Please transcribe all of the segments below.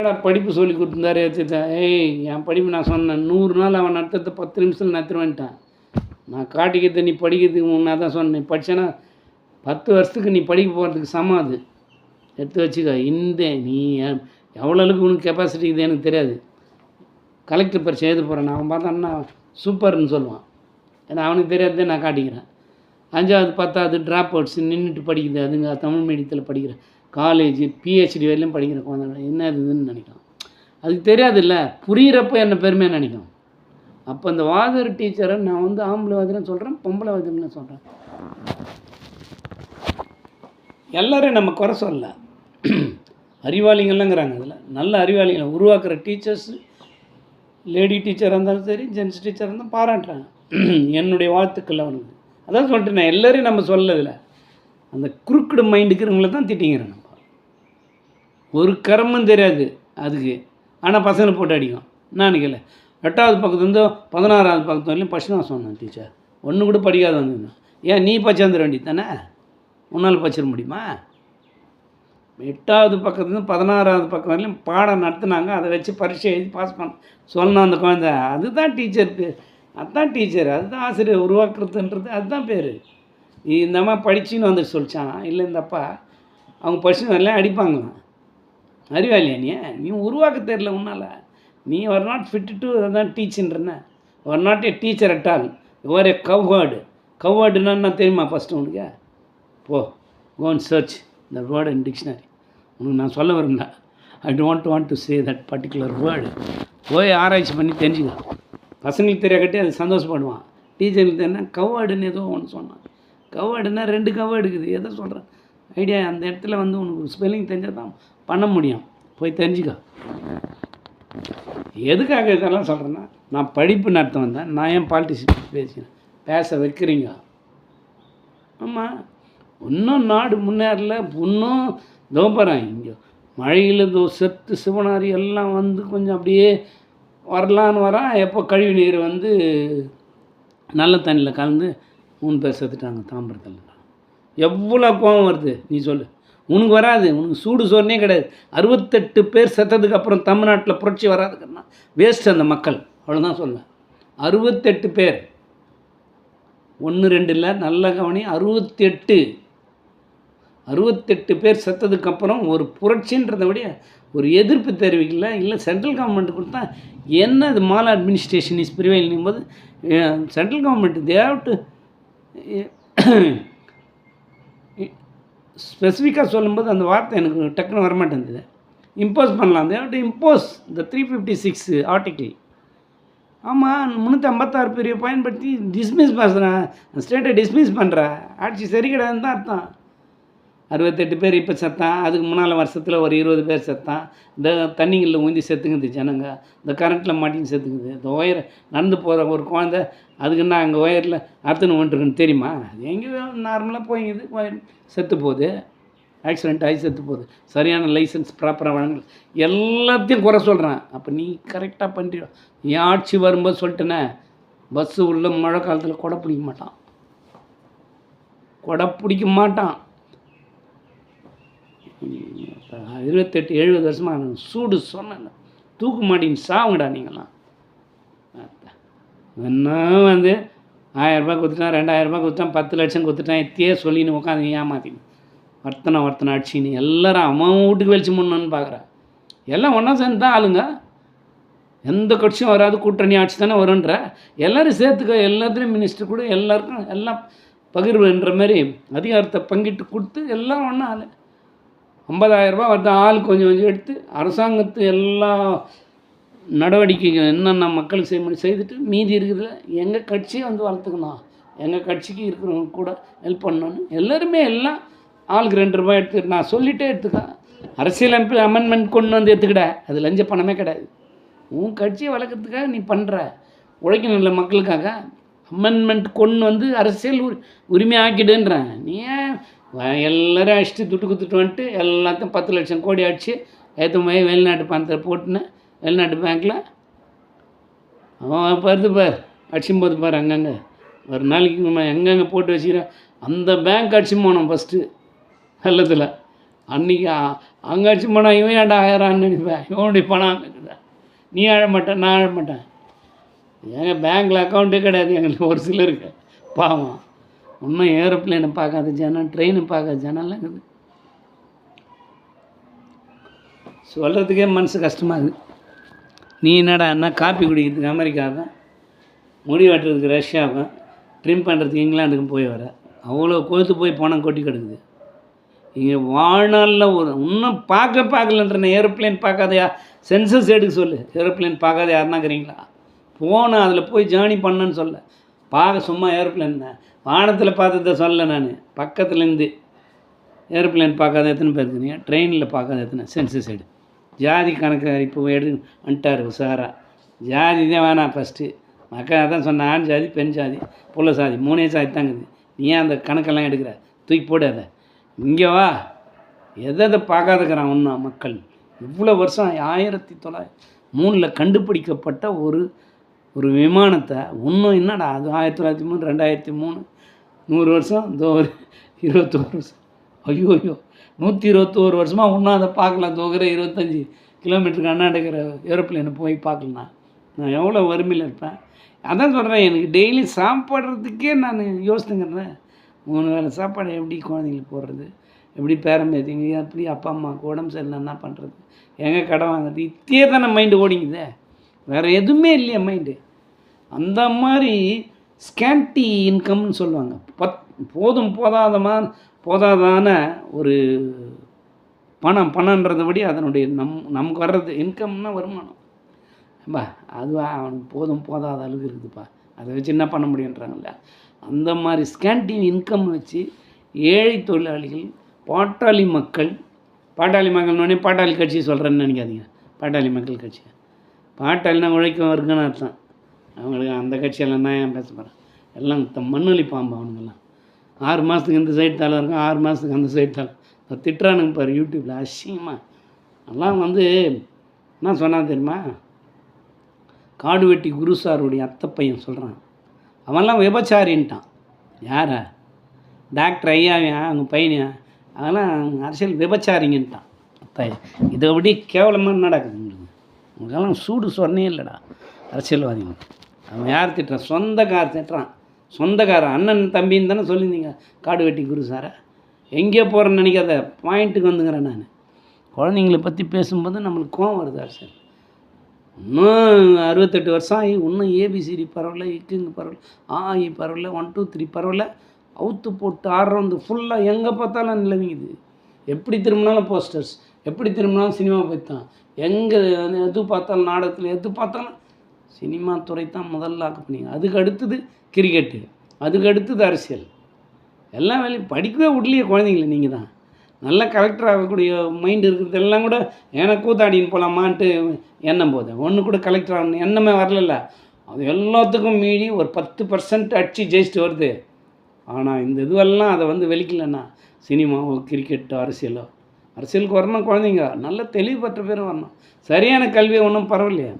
ஏடா படிப்பு சொல்லி கொடுத்துருந்தாரு? ஏற்றிட்டேன் ஏய் என் படிப்பு நான் சொன்னேன். நூறு நாள் அவன் நடத்தத்தை பத்து நிமிஷத்தில் நடத்துருவேன்ட்டான் நான் காட்டிக்கிறது நீ படிக்கிறதுக்கு முன்னே தான் சொன்னேன். படிச்சேன்னா பத்து வருஷத்துக்கு நீ படிக்க போகிறதுக்கு சமம் அது. எடுத்து வச்சுக்க. இந்த நீ எவ்வளோ அளவுக்கு உனக்கு கெப்பாசிட்டி இது எனக்கு தெரியாது. கலெக்டர் பரிசை எழுத போகிறேன் அவன் பார்த்தான்னா சூப்பர்னு சொல்லுவான். ஏன்னா அவனுக்கு தெரியாததே நான் காட்டிக்கிறேன். அஞ்சாவது பத்தாவது ட்ராப் அவுட்ஸ் நின்றுட்டு படிக்குது. அதுங்க தமிழ் மீடியத்தில் படிக்கிறேன். காலேஜ் பிஹெச்டி வரையிலும் படிக்கிற குழந்தைங்க என்ன இதுன்னு நினைக்கும். அதுக்கு தெரியாதுல்ல புரியிறப்ப என்ன பெருமையாக நினைக்கும். அப்போ அந்த வாதர் டீச்சரை நான் வந்து ஆம்பளை வாதிரம் சொல்கிறேன் பொம்பளை வாதிரம்னு சொல்கிறேன் எல்லோரும் நம்ம குறை சொல்ல அறிவாளிங்கள்லாங்கிறாங்க அதில். நல்ல அறிவாளிகளை உருவாக்குற டீச்சர்ஸ் லேடி டீச்சராக இருந்தாலும் சரி ஜென்ஸ் டீச்சராக இருந்தாலும் பாராட்டுறாங்க. என்னுடைய வாழ்த்துக்கள் அவனுக்கு. அதான் சொல்லிட்டு நான் எல்லோரையும் நம்ம சொல்லதில்லை அந்த குறுக்கிடு மைண்டுக்கிறவங்கள தான் திட்டிங்கிறேன் நம்ம ஒரு கரமும் தெரியாது அதுக்கு. ஆனால் பசங்களை போட்டு அடிக்கும். நான் நினைக்கல. எட்டாவது பக்கத்துலேருந்தோ பதினாறாவது பக்கத்து வரையிலும் நான் சொன்னேன் டீச்சர் ஒன்று கூட படிக்காத வந்து ஏன் நீ பச்சாந்துட வேண்டியது தானே? உன்னால் பச்சிட முடியுமா? எட்டாவது பக்கத்துலேருந்து பதினாறாவது பக்கம் வரலையும் பாடம் நடத்துனாங்க. அதை வச்சு பரீட்சை எழுதி பாஸ் பண்ண சொல்லணும் அந்த குழந்த. அதுதான் டீச்சருக்கு அதுதான் டீச்சர் அதுதான் ஆசிரியர் உருவாக்குறதுன்றது. அதுதான் பேர். இந்த அம்மா படிச்சுன்னு வந்துட்டு சொல்லிச்சான். இல்லை இந்த அப்பா அவங்க படிச்சுன்னு வரலாம் அடிப்பாங்களாம். அறிவாளியா நீ? நீ உருவாக்க தெரியல உன்னால். நீ ஒரு நாட் ஃபிட்டு டு அதான் டீச்சுன்றன ஒரு not a teacher at all your a coward கவ்வேர்டுன்னா என்ன தெரியுமா ஃபஸ்ட்டு உனக்கு? Go gone search the word in dictionary உனக்கு நான் சொல்ல விரும்பல. I don't want to say that particular word போய் ஆராய்ச்சி பண்ணி தெரிஞ்சுக்கலாம் பசங்களுக்கு தெரியாக்கட்டி அது சந்தோஷப்படுவான். டீச்சருக்கு தெரியா கவ்வேர்டுன்னு ஏதோ ஒன்று சொன்னான். கவ்வேர்டுன்னா ரெண்டு கவ்வேர்டு இருக்குது. எதை சொல்கிறேன் ஐடியா அந்த இடத்துல வந்து உனக்கு ஸ்பெல்லிங் தெரிஞ்சால் தான் பண்ண முடியும். போய் தெரிஞ்சுக்கோ. எதுக்காக இதெல்லாம் சொல்கிறேன்னா நான் படிப்பு நடத்த வந்தேன். நான் ஏன் பாலிட்டிக்ஸ் பேசுகிறேன் பேச வைக்கிறீங்க. ஆமாம் இன்னும் நாடு முன்னேறல இன்னும் இதோ இங்கே மழையில் தோ செத்து சிவனாரி எல்லாம் வந்து கொஞ்சம் அப்படியே வரலான்னு வரான் எப்போ கழிவு நீர் வந்து நல்ல தண்ணியில் கலந்து மூணு பேர் செத்துட்டாங்க தாம்பரத்தில். எவ்வளோ கோபம் வருது? நீ சொல்லு. உனக்கு வராது. உனக்கு சூடு சோறுனே கிடையாது. அறுபத்தெட்டு பேர் செத்ததுக்கு அப்புறம் தமிழ்நாட்டில் புரட்சி வராதுக்குன்னா வேஸ்ட் அந்த மக்கள். அவ்வளோதான் சொல்லுவேன். அறுபத்தெட்டு பேர். ஒன்று ரெண்டு இல்லை. நல்ல கவனி. அறுபத்தெட்டு. அறுபத்தெட்டு பேர் செத்ததுக்கப்புறம் ஒரு புரட்சின்றதை விட ஒரு எதிர்ப்பு தெரிவிக்கல. இல்லை சென்ட்ரல் கவர்மெண்ட் கொடுத்தா என்ன இது மால் அட்மினிஸ்ட்ரேஷன் இஸ் ப்ரிவைலிங் போது central government they have to ஸ்பெசிஃபிக்காக சொல்லும்போது அந்த வார்த்தை எனக்கு டக்குன்னு வரமாட்டேங்குது. இம்போஸ் பண்ணலாம். அந்த impose the three fifty six article ஆமாம் முந்நூற்றி ஐம்பத்தாறு பேரையை பயன்படுத்தி டிஸ்மிஸ் பண்ணுறேன் ஸ்டேட்டை டிஸ்மிஸ் பண்ணுற ஆட்சி சரி கிடையாதுன்னு தான் அர்த்தம். அறுபத்தெட்டு பேர் இப்போ செத்தான். அதுக்கு முன்னால் வருஷத்தில் ஒரு இருபது பேர் செத்தான். இந்த தண்ணிங்களில் ஊந்தி செத்துங்குது ஜனங்க. இந்த கரண்ட்டில் மாட்டின்னு செத்துக்குது. இந்த ஒயர் நடந்து போகிற ஒரு குழந்த அதுக்குன்னா அங்கே ஒயரில் அறுத்துன்னு ஒன்றுருக்குன்னு தெரியுமா? அது எங்கேயோ நார்மலாக போய்ங்குது ஒயர் செத்து போகுது. ஆக்சிடென்ட் ஆகி செத்து போகுது. சரியான லைசன்ஸ் ப்ராப்பராக வழங்கல. எல்லாத்தையும் குறை சொல்கிறேன் அப்போ நீ கரெக்டாக பண்ணுறியோ நீ ஆட்சி வரும்போது சொல்லிட்டேனே? பஸ்ஸு உள்ள மழை காலத்தில் கொடை பிடிக்க மாட்டான். கொடை பிடிக்க மாட்டான். இருபத்தெட்டு எழுபது வருஷமாக நான் சூடு சொன்னேன். தூக்கு மாட்டின்னு சாவுங்கடா நீங்களாம் என்ன வந்து ஆயிரரூபா கொடுத்துட்டான் ரெண்டாயிரரூபா கொடுத்தான் பத்து லட்சம் கொடுத்துட்டான் எத்தையே சொல்லின்னு உட்காந்து ஏமாத்தின்னு. வர்த்தனை வர்த்தனை அடிச்சின்னு எல்லாரும் அவன் வீட்டுக்கு வெளிச்சு முன்னு பார்க்குறேன் எல்லாம் ஒன்றா சேர்ந்து தான் ஆளுங்க. எந்த கட்சியும் வராது கூட்டணி ஆட்சி தானே வரும்ன்ற. எல்லோரும் சேர்த்துக்க எல்லாத்துலேயும் மினிஸ்டர் கூட எல்லாருக்கும் எல்லாம் பகிர்வுன்ற மாதிரி அதிகாரத்தை பங்கிட்டு கொடுத்து எல்லாம் ஒன்றா ஆளு. ஐம்பதாயிரரூபா வருது ஆள் கொஞ்சம் கொஞ்சம் எடுத்து அரசாங்கத்து எல்லா நடவடிக்கைகள் என்னென்ன மக்கள் செய்ய முடியும் செய்துட்டு மீதி இருக்குதுல எங்கள் கட்சியை வந்து வளர்த்துக்கணும். எங்கள் கட்சிக்கு இருக்கிறவங்க கூட ஹெல்ப் பண்ணணும்னு எல்லாருமே எல்லாம் ஆளுக்கு ரெண்டு ரூபாய் எடுத்து நான் சொல்லிட்டே எடுத்துக்க. அரசியல் அமைப்பு அமெண்ட்மெண்ட் கொண்டு வந்து எடுத்துக்கிட. அது லஞ்ச பணமே கிடையாது. உன் கட்சியை வளர்க்குறதுக்காக நீ பண்ணுற உழைக்கணும் இல்லை மக்களுக்காக. அமெண்ட்மெண்ட் கொண்டு வந்து அரசியல் உரிமை ஆக்கிடுன்றேன். நீ ஏன் எல்லாரும் அடிச்சுட்டு துட்டு கொடுத்துட்டு வந்துட்டு எல்லாத்தையும் பத்து லட்சம் கோடி அடிச்சு ஏற்ற போய் வெளிநாட்டு பணத்தை போட்டுனேன். வெளிநாட்டு பேங்க்கில் அவன் பருது பார் அடிச்சும் போது பார் அங்கங்கே. ஒரு நாளைக்கு நம்ம எங்கெங்கே போட்டு வச்சுக்கிறேன்? அந்த பேங்க் அடிச்சு போனோம் ஃபஸ்ட்டு வெள்ளத்தில். அன்றைக்கி அங்கே அடிச்சு போனால் இவன் ஏன்டா ஆயிரான்னு நினைப்பேன் இவனுடைய பணம் அங்கே நீ அழ மாட்டேன் நான் அழ மாட்டேன். ஏங்க பேங்க்கில் அக்கௌண்ட்டே கிடையாது எங்களுக்கு ஒரு சிலருக்கு. பாவம். இன்னும் ஏரோப்ளைனை பார்க்காத ஜனம் ட்ரெயினை பார்க்காத ஜனம்லாம் இருக்குது. சொல்கிறதுக்கே மனசு கஷ்டமாக இருக்குது. நீ என்னடா என்ன காப்பி குடிக்கிறதுக்கு அமெரிக்காவுக்கும் முடி வெட்டுறதுக்கு ரஷ்யாவுக்கும் ட்ரிம் பண்ணுறதுக்கு இங்கிலாந்துக்கும் போய் வர. அவ்வளோ கொழுத்து போய் பணம் கொட்டி கிடக்குது. இங்கே வாழ்நாளில் ஒரு இன்னும் பார்க்க பார்க்கலன்றேன் ஏரோப்ளேன் பார்க்காதையா சென்சஸ் எடுக்க சொல்லு. ஏரோப்ளேன் பார்க்காத யாருன்னா இருக்கிறீங்களா? போனேன் அதில் போய் ஜேர்னி பண்ணேன்னு சொல்ல. பார்க்க சும்மா ஏரோப்ளேன் தான். வானத்தில் பார்த்ததை சொல்லலை நான். பக்கத்துலேருந்து ஏரோப்ளேன் பார்க்காத எத்தனை பேர் இருக்கிறீங்க ட்ரெயினில் பார்க்காத எத்தனை? சென்சஸ் எடு ஜாதி கணக்கு இப்போ எடு வந்துட்டார் உஷாரா. ஜாதி தான் வேணாம் ஃபஸ்ட்டு மக்கள் அதான் சொன்ன ஆண் ஜாதி பெண் ஜாதி புள்ள சாதி மூணே சாதி தாங்குது நீ ஏன் அந்த கணக்கெல்லாம் எடுக்கிற? தூக்கி போடு அதை. இங்கே வா. எதை எதை பார்க்காதுக்கிறான் ஒன்றும் மக்கள். இவ்வளோ வருஷம் ஆயிரத்தி தொள்ளாயிரத்தி மூணில் கண்டுபிடிக்கப்பட்ட ஒரு ஒரு விமானத்தை இன்னும் என்னடா அது? ஆயிரத்தி தொள்ளாயிரத்தி மூணு ரெண்டாயிரத்தி மூணு நூறு வருஷம் இதோ ஒரு இருபத்தோரு வருஷம். ஐயோ ஐயோ நூற்றி இருபத்தோரு வருஷமாக இன்னும் அதை பார்க்கல தோகிற இருபத்தஞ்சி கிலோமீட்டருக்கு அண்ணாடுக்கிற ஏரோப்ளைனை போய் பார்க்கலாம் நான் எவ்வளோ வறுமையில் இருப்பேன். அதான் சொல்கிறேன் எனக்கு டெய்லி சாப்பிட்றதுக்கே நான் யோசித்துங்கிறேன் மூணு வேளை சாப்பாடு எப்படி குழந்தைங்களுக்கு போடுறது? எப்படி பேரம்பேத்திங்க எப்படி அப்பா அம்மாவுக்கு உடம்பு சரியில்லை என்ன பண்ணுறது எங்கே கடை வாங்குறது? இத்தே தானே மைண்டு ஓடிங்குதே வேறு எதுவுமே இல்லையா மைண்டு அந்த மாதிரி ஸ்கேன்டி இன்கம்னு சொல்லுவாங்க. பத் போதும் போதாதமா போதாதான ஒரு பணம் பணன்றதை விட அதனுடைய நம் நமக்கு வர்றது இன்கம்னா வருமானம். பா அதுவா அவனுக்கு போதும் போதாத அளவுக்கு இருக்குதுப்பா. அதை வச்சு என்ன பண்ண முடியுன்றாங்கல்ல அந்த மாதிரி ஸ்கேன்டின் இன்கம் வச்சு ஏழை தொழிலாளிகள் பாட்டாளி மக்கள் பாட்டாளி மக்கள்னோடனே பாட்டாளி கட்சி சொல்கிறேன்னு நினைக்காதீங்க. பாட்டாளி மக்கள் கட்சி. பாட்டெல்லாம் உழைக்கும் இருக்குன்னு அர்த்தம். அவங்களுக்கு அந்த கட்சியெல்லாம் தான் ஏன் பேச போகிறேன் எல்லாம் த மண்ணுளி பாம்பு அவனுங்கெல்லாம். ஆறு மாதத்துக்கு இந்த சைடு தலை இருக்கும் ஆறு மாதத்துக்கு அந்த சைடு தலை இப்போ திட்டுறானுங்க பாரு யூடியூப்பில் அசிங்கமாக எல்லாம் வந்து என்ன சொன்னால் தெரியுமா? காடு வெட்டி குருசாருடைய அத்தை பையன் சொல்கிறான் அவன்லாம் விபச்சாரின்ட்டான். யாரா? டாக்டர் ஐயாவியா? அவங்க பையனியா? அதெல்லாம் அரசியல் விபச்சாரிங்கன்ட்டான். அத்தை இதை அப்படி கேவலமாக நடக்குது. உங்களுக்கெல்லாம் சூடு சொன்னே இல்லைடா. அரசியல்வாதிங்க. அவன் யார் திட்டுறான்? சொந்தக்கார திட்டுறான். சொந்தக்காரன் அண்ணன் தம்பின்னு தானே சொல்லியிருந்தீங்க காடு வெட்டி குரு சாரை. எங்கே போகிறேன்னு நினைக்காத பாயிண்ட்டுக்கு வந்துங்கிறேன் நான். குழந்தைங்கள பற்றி பேசும்போது நம்மளுக்கு கோவம் வருது அரசியல். இன்னும் அறுபத்தெட்டு வருஷம் ஆகி இன்னும் ஏபிசிடி பரவல இக்குங்க பரவல ஆஇ பரவல ஒன் டூ த்ரீ பரவல. அவுத்து போட்டு ஆடுறது ஃபுல்லாக எங்கே பார்த்தாலும் நிலவிங்குது எப்படி திரும்பினாலும் போஸ்டர்ஸ் எப்படி திரும்பினாலும் சினிமா போய் தான் எங்கே எது பார்த்தாலும் நாடகத்தில் எது பார்த்தாலும் சினிமா துறை தான் முதல்ல பண்ணி அதுக்கு அடுத்தது கிரிக்கெட்டு அதுக்கு அடுத்தது அரசியல். எல்லா வேலையும் படிக்கவே விடலையே குழந்தைங்கள நீங்கள் தான் நல்ல கலெக்டர் ஆகக்கூடிய மைண்ட் இருக்கிறது எல்லாம் கூட எனக்கு கூத்தாடின்னு போகலாமான்ட்டு எண்ணம் போகுது ஒன்று கூட கலெக்டர் ஆகணும் எண்ணமே வரல அது எல்லாத்துக்கும் மீறி ஒரு பத்து பர்சன்ட் அடித்து ஜெயிச்சுட்டு வருது. ஆனால் இந்த இதுவெல்லாம் அதை வந்து வெளிக்கலன்னா சினிமாவோ கிரிக்கெட்டோ அரசியலோ அரசியலுக்கு வரணும் குழந்தைங்க. நல்ல தெளிவு பெற்ற பேரும் வரணும். சரியான கல்வி ஒன்றும் பரவாயில்லையா.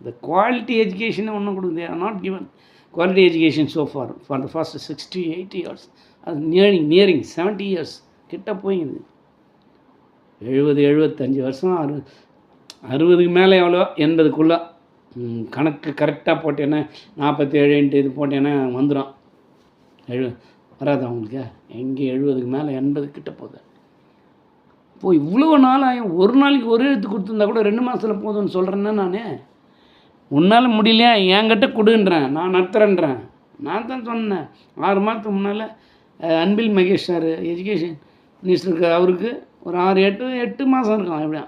இந்த குவாலிட்டி எஜுகேஷன் ஒன்றும் கொடுக்குது are not given quality education so far far the first sixty eighty years அது நியரிங் நியரிங் செவன்ட்டி இயர்ஸ் கிட்ட போயிங்குது. எழுபது எழுபத்தஞ்சி வருஷம் அறுபது அறுபதுக்கு மேலே எவ்வளோ? எண்பதுக்குள்ளே. கணக்கு கரெக்டாக போட்டேன்னா நாற்பத்தி ஏழுன்ட்டு இது போட்டேன்னா வந்துடும் எழு வராது அவங்களுக்கு எங்கே எழுபதுக்கு மேலே எண்பது கிட்ட போகுது. இப்போ இவ்வளோ நாள் ஆகும் ஒரு நாளைக்கு ஒரு எழுத்து கொடுத்துருந்தா கூட ரெண்டு மாதத்தில் போதும்னு சொல்கிறேன்னா நான்? உன்னால் முடியலையா? என்கிட்ட கொடுன்றேன். நான் நடத்துகிறேன்றேன் நான் தான் சொன்னேன். ஆறு மாதத்துக்கு முன்னால் அன்பில் மகேஷ் சார் எஜுகேஷன் மினிஸ்டருக்கு அவருக்கு ஒரு ஆறு எட்டு எட்டு மாதம் இருக்கும் எப்படியா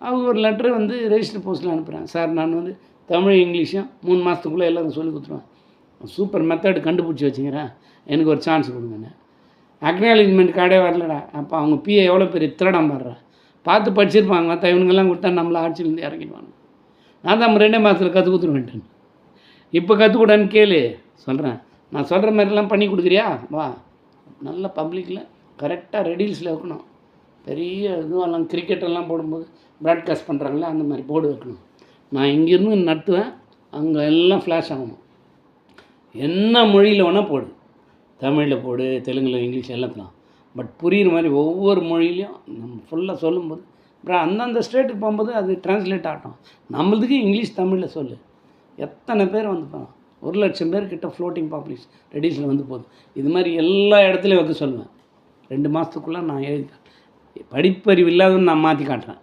அவங்க ஒரு லெட்டர் வந்து ரெஜிஸ்டர் போஸ்ட்டில் அனுப்புகிறேன் சார் நான் வந்து தமிழ் இங்கிலீஷும் மூணு மாதத்துக்குள்ளே எல்லோரும் சொல்லி கொடுத்துருவேன். சூப்பர் மெத்தட் கண்டுபிடிச்சி வச்சுக்கிறேன். எனக்கு ஒரு சான்ஸ் கொடுங்கண்ணே அக்னாலேஜ்மெண்ட் கார்டே வரலடா. அப்போ அவங்க பிஏ எவ்வளோ பெரிய திருடம் வர்றா பார்த்து படிச்சிருப்பாங்க. மற்ற இவனுங்கெல்லாம் கொடுத்தா நம்மளை ஆட்சியிலேருந்து இறக்கிடுவாங்க நான் தான் ரெண்டே மாதத்தில் கற்றுக் கொடுத்துருவேன்ட்டேன் இப்போ கற்றுக்கூடான்னு கேளு. சொல்கிறேன் நான் சொல்கிற மாதிரிலாம் பண்ணி கொடுக்குறியா? வா. நல்ல பப்ளிக்கில் கரெக்டாக ரெடில்ஸில் வைக்கணும். பெரிய இதுவெல்லாம் கிரிக்கெட்டெல்லாம் போடும்போது ப்ராட்காஸ்ட் பண்ணுறாங்களே அந்த மாதிரி போர்டு வைக்கணும். நான் இங்கேருந்து நடத்துவேன் அங்கே எல்லாம் ஃப்ளாஷ் ஆகணும். என்ன மொழியில் வேணால் போடு. தமிழில் போடு தெலுங்கில் இங்கிலீஷ் எல்லாத்துலாம் பட் புரிகிற மாதிரி ஒவ்வொரு மொழியிலையும் நம்ம ஃபுல்லாக சொல்லும்போது அப்புறம் அந்தந்த ஸ்டேட்டுக்கு போகும்போது அது டிரான்ஸ்லேட் ஆகட்டும். நம்மளுக்கு இங்கிலீஷ் தமிழில் சொல்லு. எத்தனை பேர் வந்து போகலாம் ஒரு லட்சம் பேர் கிட்ட ஃப்ளோட்டிங் பாப்புலேஷன் ரெடியூஸில் வந்து போதும். இது மாதிரி எல்லா இடத்துலையும் வைக்க சொல்லுவேன். ரெண்டு மாதத்துக்குள்ளே நான் எழுதி படிப்பறிவு இல்லாதவன்னு நான் மாற்றி காட்டுறேன்.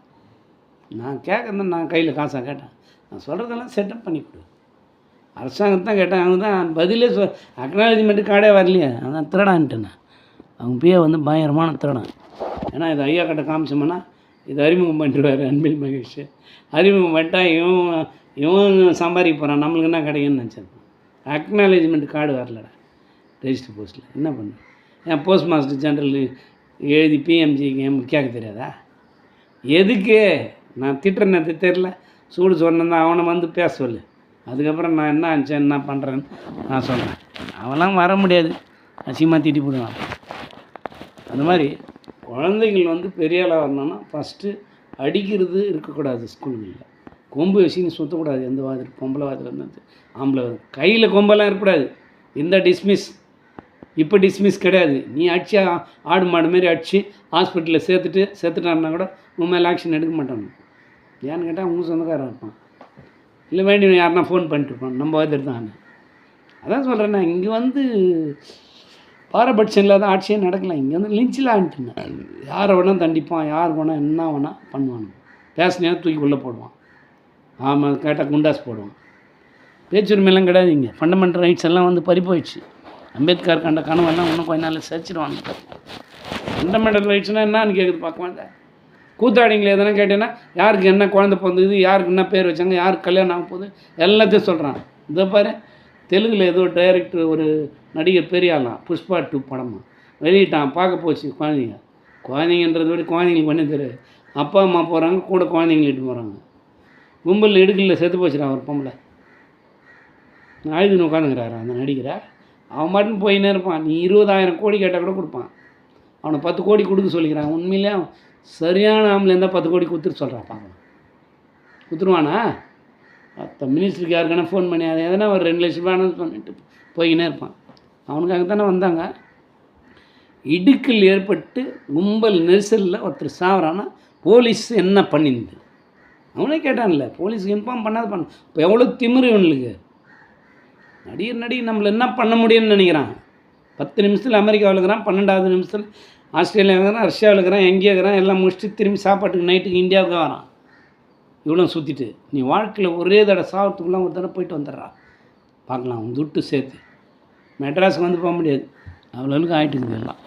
நான் கேட்குறேன் நான் கையில் காசாக கேட்டேன். நான் சொல்கிறதெல்லாம் செட்டப் பண்ணி கொடு. அரசாங்கம் தான் கேட்டேன் அவங்க தான் பதிலே சொ அக்னாலஜ்மெண்ட்டு காடே வரலையே. அவன் திருடான்ட்டேன் நான். அவங்க பிஏ வந்து பயங்கரமான திருடன். ஏன்னா இது ஐயா கிட்ட காமிச்சோம்னா இது அறிமுகம் பண்ணிடுவார் அன்பில் மகேஷ். அறிமுகம் பண்ணிட்டா இவன் இவன் சம்பாதிக்க போகிறான் நம்மளுக்கு என்ன கிடைக்குன்னு நினச்சேன். அக்னாலேஜ்மெண்ட் கார்டு வரலடா. ரெஜிஸ்டர் போஸ்ட்டில் என்ன பண்ண? ஏன் போஸ்ட் மாஸ்டர் ஜென்ரல் எழுதி பிஎம்ஜிக்கு என் கேட்க தெரியாதா? எதுக்கு? நான் திட்டுறேன்னு தெரில சூடு சொன்னேன் அவனை வந்து பேச சொல்லு. அதுக்கப்புறம் நான் என்ன ஆச்சு என்ன பண்ணுறேன்னு நான் சொல்கிறேன் அவெல்லாம் வர முடியாது. அசிங்கமாக திட்டி போடுவான். அந்த மாதிரி குழந்தைகள் வந்து பெரிய ஆளாக வரணும்னா ஃபஸ்ட்டு அடிக்கிறது இருக்கக்கூடாது ஸ்கூல்களில். கொம்பு வச்சுன்னு சுற்றக்கூடாது எந்த வாதில் பொம்பளை வாதில் இருந்து ஆம்பளை வாதில் கையில் கொம்பெல்லாம் இருக்கக்கூடாது. இந்த டிஸ்மிஸ் இப்போ டிஸ்மிஸ் கிடையாது. நீ அடிச்சு ஆடு மாடு மாரி அடிச்சு ஹாஸ்பிட்டலில் சேர்த்துட்டு சேர்த்துட்டான்னா கூட உண்மையில் ஆக்ஷன் எடுக்க மாட்டோம் ஏன்னு கேட்டால் உங்கள் சொந்தக்காரன் இருப்பான். இல்லை வேண்டி யாருன்னா ஃபோன் பண்ணிட்டுருப்பேன் நம்ம வந்துட்டு தான். அதான் சொல்கிறேன் இங்கே வந்து பாரபட்சம் இல்லாத ஆட்சியே நடக்கலாம் இங்கே வந்து லிஞ்சில் யாரை வேணால் தண்டிப்பான் யார் வேணால் என்ன வேணால் பண்ணுவான் பேசினா தூக்கி உள்ளே போடுவான். ஆமாம் கேட்டால் குண்டாஸ் போடுவான். பேச்சுரிமையெல்லாம் கிடையாது இங்கே ஃபண்டமெண்டல் ரைட்ஸ் எல்லாம் வந்து பறிப்போயிடுச்சு அம்பேத்கர் கண்ட கனவெல்லாம் இன்னும் கொஞ்ச நாள் சேர்ச்சிடுவாங்க ஃபண்டமெண்டல் ரைட்ஸ்னால் என்னன்னு கேட்குது பார்க்க மாட்டேன் கூத்தாடிங்களை எதனா கேட்டேன்னா யாருக்கு என்ன குழந்தை பிறந்தது யாருக்கு என்ன பேர் வச்சாங்க யாருக்கு கல்யாணம் ஆக போகுது? எல்லாத்தையும் சொல்கிறான் இதை பாரு தெலுங்கில் ஏதோ டைரக்டர் ஒரு நடிகர் பெரிய ஆளாம் புஷ்பா டூ படமாக வெளியிட்டான் பார்க்க போச்சு குழந்தைங்க. குழந்தைங்கன்றதை விட குழந்தைங்களுக்கு பண்ணி தரு அப்பா அம்மா போகிறாங்க கூட குழந்தைங்களை இட்டு போகிறாங்க கும்பலில் இடுக்கல செத்து போச்சுறான் ஒரு பொம்பளை. ஆயுதன் உட்காந்துங்கிறாரு அந்த நடிகரை? அவன் மட்டும் போயின்னே இருப்பான். நீ இருபதாயிரம் கோடி கேட்டால் கூட கொடுப்பான். அவனை பத்து கோடி கொடுக்க சொல்லிக்கிறான். உண்மையிலே அவன் சரியான ஆம்பளை இருந்தால் பத்து கோடி கொடுத்துட்டு சொல்கிறான் பார்க்கலாம் கொடுத்துருவானா மற்ற மினிஸ்டருக்கு யாருக்கான ஃபோன் பண்ணி அது எதனா ஒரு ரெண்டு லட்ச ரூபான்னு சொல்லிட்டு போய்கினே இருப்பான். அவனுக்காக தானே வந்தாங்க. இடுக்கில் ஏற்பட்டு கும்பல் நெரிசலில் ஒருத்தர் சாவறான்னா போலீஸ் என்ன பண்ணிருந்து அவனே கேட்டான்ல போலீஸுக்கு இன்ஃபார்ம் பண்ணாத பண்ண இப்போ எவ்வளோ திமிரு இவனுக்கு? நடிகர் நடிகர் நம்மளை என்ன பண்ண முடியும்னு நினைக்கிறான்? பத்து நிமிஷத்தில் அமெரிக்காவில் இருக்கிறான் பன்னெண்டாவது நிமிஷத்தில் ஆஸ்திரேலியா இருக்கிறான் ரஷ்யாவில் இருக்கிறான் எங்கே இருக்கிறான் எல்லாம் முடிச்சுட்டு திரும்பி சாப்பாட்டுக்கு நைட்டுக்கு இந்தியாவுக்கு வரான். இவ்வளோ சுற்றிட்டு நீ வாழ்க்கையில் ஒரே தடவை சாப்பிட்டுக்குலாம் ஒரு தடவை போயிட்டு வந்துடுறா. பார்க்கலாம் துட்டு சேர்த்து. மெட்ராஸுக்கு வந்து போக முடியாது. அவ்வளோ ஆகிட்டு இருக்குது எல்லாம்.